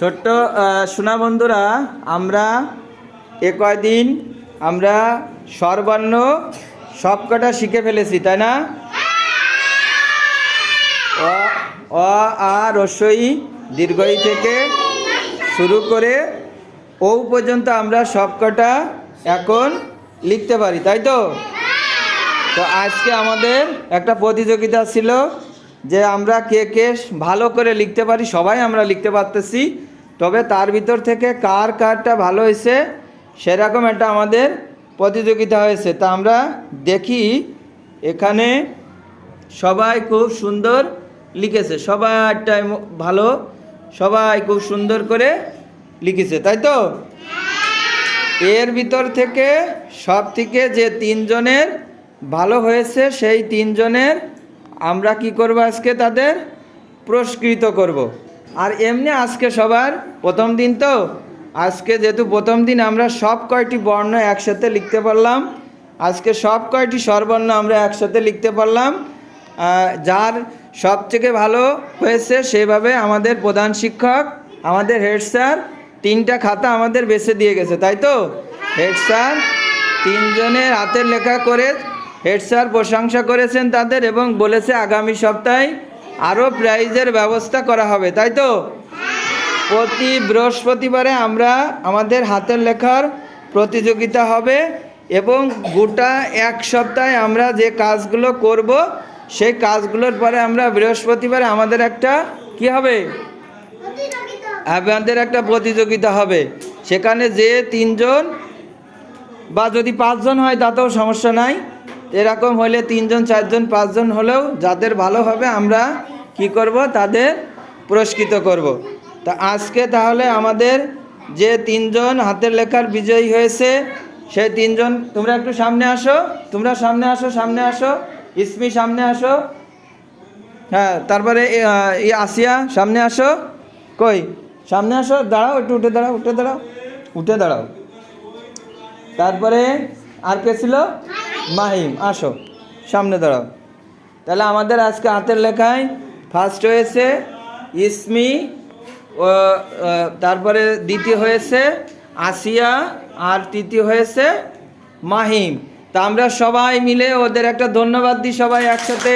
ছোট্ট সোনা বন্ধুরা আমরা এ কয়দিন আমরা স্বরবর্ণ সবকটা শিখে ফেলেছি, তাই না? অ আ রস্বই দীর্ঘই থেকে শুরু করে ও পর্যন্ত আমরা সবকটা এখন লিখতে পারি, তাই তো? তো আজকে আমাদের একটা প্রতিযোগিতা ছিল যে আমরা কে কে ভালো করে লিখতে পারি, সবাই আমরা লিখতে পারতেছি। তবে তার ভিতর থেকে কার কারটা ভালো হয়েছে, সেরকম একটা আমাদের প্রতিযোগিতা হয়েছে। তা আমরা দেখি, এখানে সবাই খুব সুন্দর লিখেছে। সবাইটাই ম- ভালো, সবাই খুব সুন্দর করে লিখেছে, তাই তো? এর ভিতর থেকে সব থেকে যে তিনজনের ভালো হয়েছে, সেই তিনজনের আমরা কি করব আজকে তাদের পুরস্কৃত করব। আর এমনি আজকে সবার প্রথম দিন তো। আজকে যেহেতু প্রথম দিন, আমরা সব কয়টি বর্ণ একসাথে লিখতে পারলাম। আজকে সব কয়টি স্বরবর্ণ আমরা একসাথে লিখতে পারলাম। যার সবথেকে ভালো হয়েছে সেভাবে আমাদের প্রধান শিক্ষক, আমাদের হেড স্যার তিনটা খাতা আমাদের বেছে দিয়ে গেছে, তাই তো? হেড স্যার তিনজনের হাতের লেখা করে হেড স্যার প্রশংসা করেছেন তাদের এবং বলেছে আগামী সপ্তাহে আরও প্রাইজের ব্যবস্থা করা হবে, তাই তো? প্রতি বৃহস্পতিবারে আমরা আমাদের হাতের লেখার প্রতিযোগিতা হবে এবং গোটা এক সপ্তাহে আমরা যে কাজগুলো করব, সেই কাজগুলোর পরে আমরা বৃহস্পতিবারে আমাদের একটা কি হবে? আমাদের একটা প্রতিযোগিতা হবে। সেখানে যে তিনজন বা যদি পাঁচজন হয় তাতেও সমস্যা নাই। এরকম হলে তিনজন, চারজন, পাঁচজন হলেও যাদের ভালো হবে আমরা কি করব? তাদের পুরস্কৃত করব। তা আজকে তাহলে আমাদের যে তিনজন হাতের লেখার বিজয়ী হয়েছে, সেই তিনজন, তোমরা একটু সামনে আসো, তোমরা সামনে আসো সামনে আসো, ইসমি সামনে আসো। হ্যাঁ তারপরে আসিয়া, সামনে আসো। কই? সামনে আসো, দাঁড়াও, একটু উঠে দাঁড়াও উঠে দাঁড়াও উঠে দাঁড়াও। তারপরে আর কে ছিল? মাহিম, আসো, সামনে দাঁড়াও। তাহলে আমাদের আজকে হাতের লেখায় ফার্স্ট হয়েছে ইসমি তারপরে দ্বিতীয় হয়েছে আসিয়া, আর তৃতীয় হয়েছে মাহিম। তা আমরা সবাই মিলে ওদের একটা ধন্যবাদ দিই সবাই একসাথে।